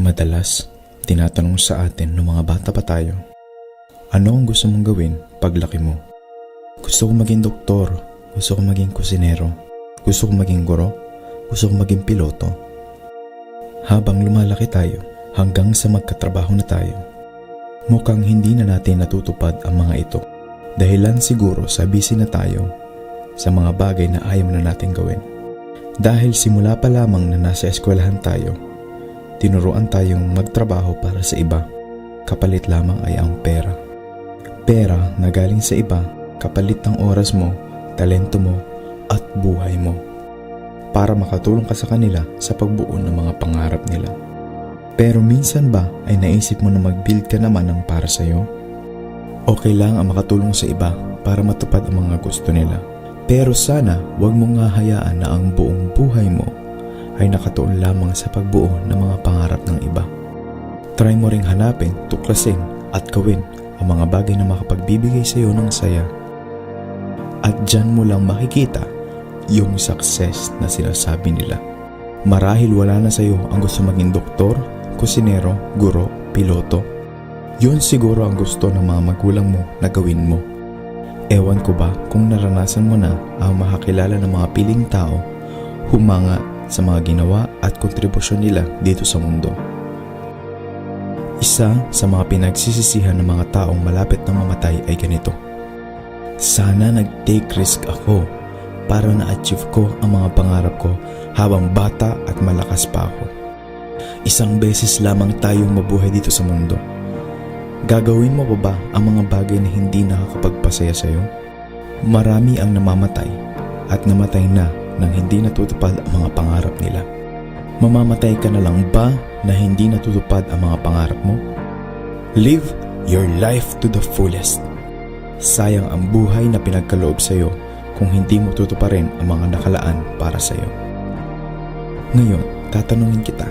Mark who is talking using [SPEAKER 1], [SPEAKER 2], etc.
[SPEAKER 1] Madalas, tinatanong sa atin ng mga bata pa tayo, ano ang gusto mong gawin paglaki mo? Gusto ko maging doktor, gusto ko maging kusinero, gusto ko maging guro, gusto ko maging piloto. Habang lumalaki tayo, hanggang sa magkatrabaho na tayo, mukhang hindi na natin natutupad ang mga ito. Dahilan siguro sa busy na tayo sa mga bagay na ayaw na natin gawin. Dahil simula pa lamang na nasa eskwelahan tayo, tinuruan tayong magtrabaho para sa iba. Kapalit lamang ay ang pera. Pera na galing sa iba, kapalit ng oras mo, talento mo, at buhay mo. Para makatulong ka sa kanila sa pagbuo ng mga pangarap nila. Pero minsan ba ay naisip mo na mag-build ka naman ng para sa'yo? Okay lang ang makatulong sa iba para matupad ang mga gusto nila. Pero sana wag mong nga hayaan na ang buong buhay mo ay nakatuon lamang sa pagbuo ng mga pangarap ng iba. Try mo ring hanapin, tuklasin at gawin ang mga bagay na makapagbibigay sa iyo ng saya. At dyan mo lang makikita yung success na sinasabi nila. Marahil wala na sa iyo ang gusto maging doktor, kusinero, guro, piloto. Yun siguro ang gusto ng mga magulang mo na gawin mo. Ewan ko ba kung naranasan mo na ang makakilala ng mga piling tao humanga sa mga ginawa at kontribusyon nila dito sa mundo. Isa sa mga pinagsisisihan ng mga taong malapit na mamatay ay ganito. Sana nag-take risk ako para na-achieve ko ang mga pangarap ko habang bata at malakas pa ako. Isang beses lamang tayong mabuhay dito sa mundo. Gagawin mo pa ba ang mga bagay na hindi nakakapagpasaya sa iyo? Marami ang namamatay at namatay na nang hindi natutupad ang mga pangarap nila. Mamamatay ka na lang ba na hindi natutupad ang mga pangarap mo? Live your life to the fullest. Sayang ang buhay na pinagkaloob sa iyo kung hindi mo tutuparin ang mga nakalaan para sa iyo. Ngayon, tatanungin kita,